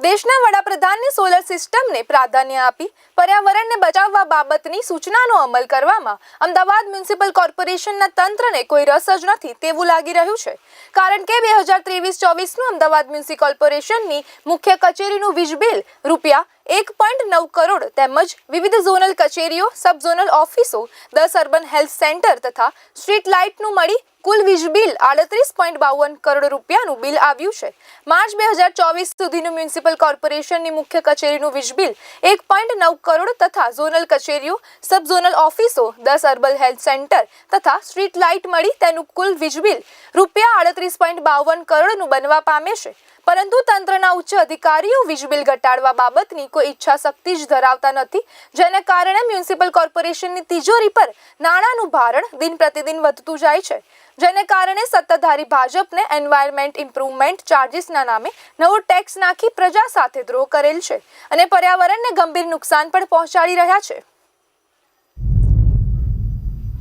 દેશના વડાપ્રધાનની સોલર સિસ્ટમને પ્રાધાન્ય આપી પર્યાવરણને બચાવવા બાબતની સૂચનાનો અમલ કરવામાં અમદાવાદ મ્યુનિસિપલ કોર્પોરેશનના તંત્રને કોઈ રસ જ નથી તેવું લાગી રહ્યું છે. કારણ કે બે હજાર ત્રેવીસ ચોવીસનું અમદાવાદ મ્યુનિસિપલ કોર્પોરેશનની મુખ્ય કચેરીનું વીજ બિલ રૂપિયા એક પોઈન્ટ નવ કરોડ તેમજ વિવિધ ઝોનલ કચેરીઓ સબ ઝોનલ ઓફિસો, દસ અર્બન હેલ્થ સેન્ટર તથા સ્ટ્રીટ લાઇટનું મળી કુલ વીજ બિલ આડત્રીસ પોઈન્ટ બાવન કરોડ રૂપિયાનું બિલ આવ્યું છે. માર્ચ બે હજાર ચોવીસ સુધીનું મ્યુનિસિપલ કોર્પોરેશનની મુખ્ય કચેરીનું વીજ બિલ એક પોઈન્ટ નવ કરોડ તથા ઝોનલ કચેરીઓ સબ ઝોનલ ઓફિસો, દસ અર્બન હેલ્થ સેન્ટર તથા સ્ટ્રીટ લાઇટ મળી તેનું કુલ વીજ બિલ રૂપિયા આડત્રીસ પોઈન્ટ બાવન કરોડનું બનવા પામે છે. પરંતુ તંત્રના ઉચ્ચ અધિકારીઓ વીજ બિલ ઘટાડવા બાબતની કોઈ ઈચ્છા શક્તિ જ ધરાવતા નથી, જેને કારણે મ્યુનિસિપલ કોર્પોરેશનની તિજોરી પર નાણાંનું ભારણ દિન પ્રતિદિન વધતું જાય છે. જેને કારણે સત્તાધારી ભાજપને એન્વાયરમેન્ટ ઇમ્પ્રુવમેન્ટ ચાર્જિસના નામે નવો ટેક્સ નાખી પ્રજા સાથે દ્રોહ કરેલ છે અને પર્યાવરણને ગંભીર નુકસાન પણ પહોંચાડી રહ્યા છે.